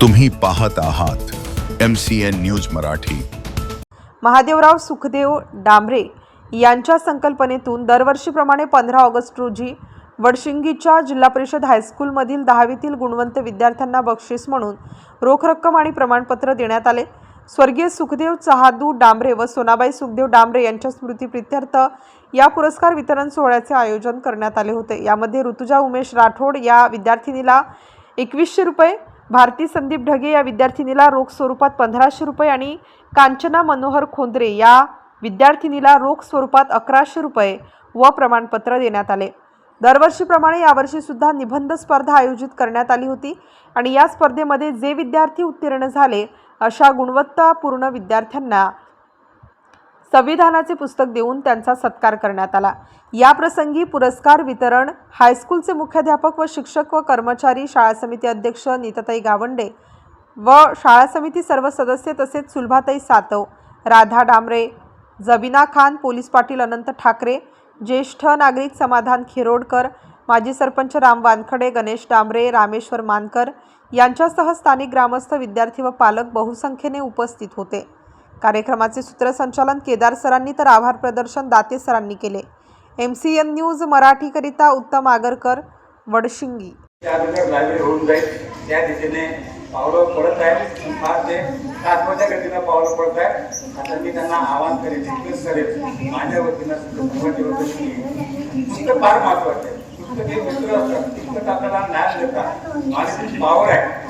तुम्ही पाहत आहात M C N news Marathi. Mahadevrao Sukhdev Dambre यांच्या संकल्पनेतून दरवर्षीप्रमाणे पंधरा ऑगस्ट रोजी वडशिंगीच्या जिल्हा परिषद हायस्कूलमधील दहावीतील गुणवंत विद्यार्थ्यांना बक्षीस म्हणून रोख रक्कम आणि प्रमाणपत्र देण्यात आले. स्वर्गीय सुखदेव चहादू डांबरे व सोनाबाई सुखदेव डांबरे यांच्या स्मृतीप्रित्यर्थ या पुरस्कार वितरण सोहळ्याचे आयोजन करण्यात आले होते. यामध्ये ऋतुजा उमेश राठोड या विद्यार्थिनीला एकवीसशे रुपये भारती संदीप ढगे या विद्यार्थिनीला रोख स्वरूपात पंधराशे रुपये आणि कांचना मनोहर खोंद्रे या विद्यार्थिनीला रोख स्वरूपात अकराशे रुपये व प्रमाणपत्र देण्यात आले. दरवर्षीप्रमाणे यावर्षी सुद्धा निबंध स्पर्धा आयोजित करण्यात आली होती आणि या स्पर्धेमध्ये जे विद्यार्थी उत्तीर्ण झाले अशा गुणवत्तापूर्ण विद्यार्थ्यांना संविधानाचे पुस्तक देऊन त्यांचा सत्कार करण्यात आला. या प्रसंगी पुरस्कार वितरण हायस्कूलचे मुख्याध्यापक व शिक्षक व कर्मचारी शाळा समिती अध्यक्ष नीतताई गावंडे व शाळा समिती सर्व सदस्य तसेच सुलभाताई सातव राधा डांबरे जबिना खान पोलीस पाटील अनंत ठाकरे ज्येष्ठ नागरिक समाधान खिरोडकर माजी सरपंच राम वानखडे गणेश डांबरे रामेश्वर मानकर यांच्यासह स्थानिक ग्रामस्थ विद्यार्थी व पालक बहुसंख्येने उपस्थित होते. कार्यक्रमाचे सूत्रसंचालन केदार सरांनी तर आभार प्रदर्शन दाते सरांनी केले. एम सी एन न्यूज मराठीकरिता उत्तम आगरकर वडशिंगी. होऊन जाईल. त्या दिशेने पावलं पडत फार ते गतीनं पावलं पडत आता मी त्यांना आवाहन करेन रिक्वेस्ट करेन. माझ्या वतीनं पुस्तक फार महत्वाचं आहे. पुस्तक हे मित्र असतात पुस्तक आपल्याला ज्ञान देतात पावर आहे.